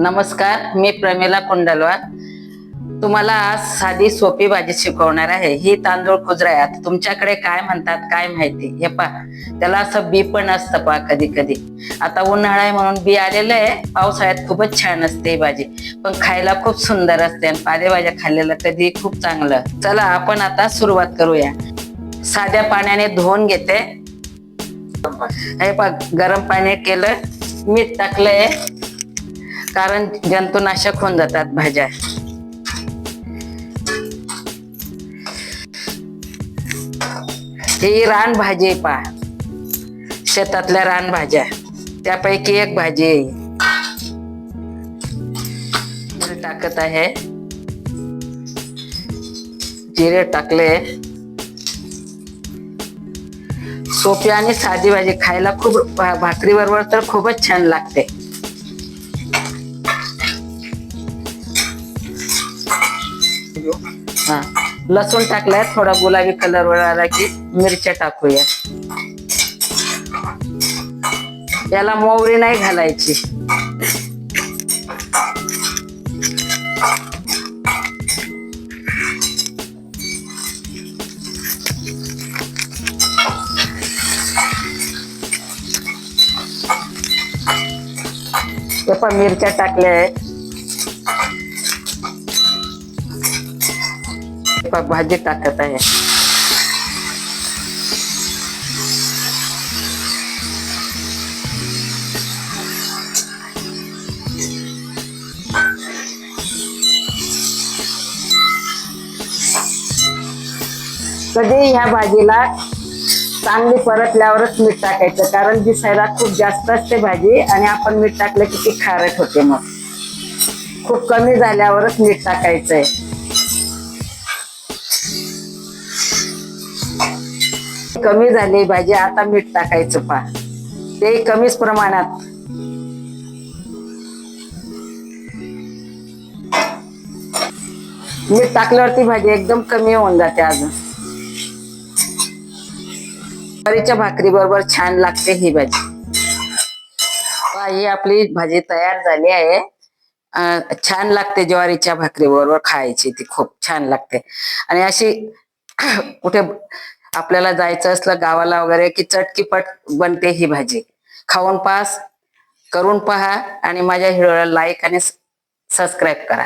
नमस्कार मी प्रमिला कुंडलवार. तुम्हाला आज साधी सोपी भाजी शिकवणार आहे. ही तांदूळ खुजरा आहे. आता तुमच्याकडे काय म्हणतात काय माहिती? हे पहा. त्याला असं बी पण असतं पहा कधी कधी आता उन्हाळा आहे म्हणून बी आलेलं आहे. पावसाळ्यात खूपच छान असते ही भाजी. पण खायला खूप सुंदर असते आणि पालेभाज्या खाल्लेलं कधी खूप चांगलं. चला आपण आता सुरुवात करूया. साध्या पाण्याने धुवून घेते. हे पहा गरम पाणी केलं. मीठ टाकलंय. कारण जंतुनाशक होऊन जातात भाज्या. ही रान भाजी पहा. शेतातल्या रान भाज्या. त्यापैकी एक भाजी आहे जिरे टाकत आहे. जिरे टाकले. सोपी आणि साधी भाजी. खायला खूप भाकरी बरोबर तर खूपच छान लागते. हा. लसूण टाकलाय थोडा गुलाबी कलर वर आला की मिरच्या टाकूया. याला मोहरी नाही घालायची. पण मिरच्या टाकल्या आहेत. भाजी टाकत आहे कधी ह्या भाजीला चांगली परतल्यावरच मीठ टाकायचं? कारण दिसायला खूप जास्त असते भाजी आणि आपण मीठ टाकलं की ती खारट होते मग. खूप कमी झाल्यावरच मीठ टाकायचंय. कमी झाली पाहिजे आता मीठ टाकायचं पा ते कमीच प्रमाणात. मीठ टाकल्यावरती भाजी एकदम कमी होऊन जाते अजून. ज्वारीच्या भाकरी बरोबर छान लागते ही भाजी. ही आपली भाजी तयार झाली आहे. छान लागते ज्वारीच्या भाकरी बरोबर खायची ती खूप छान लागते. आणि अशी कुठे आपल्याला जायचं असलं गावाला वगैरे की चटकीपट बनते ही भाजी. खाऊन पास करून पहा आणि माझ्या हिरोला लाईक आणि सबस्क्राईब करा.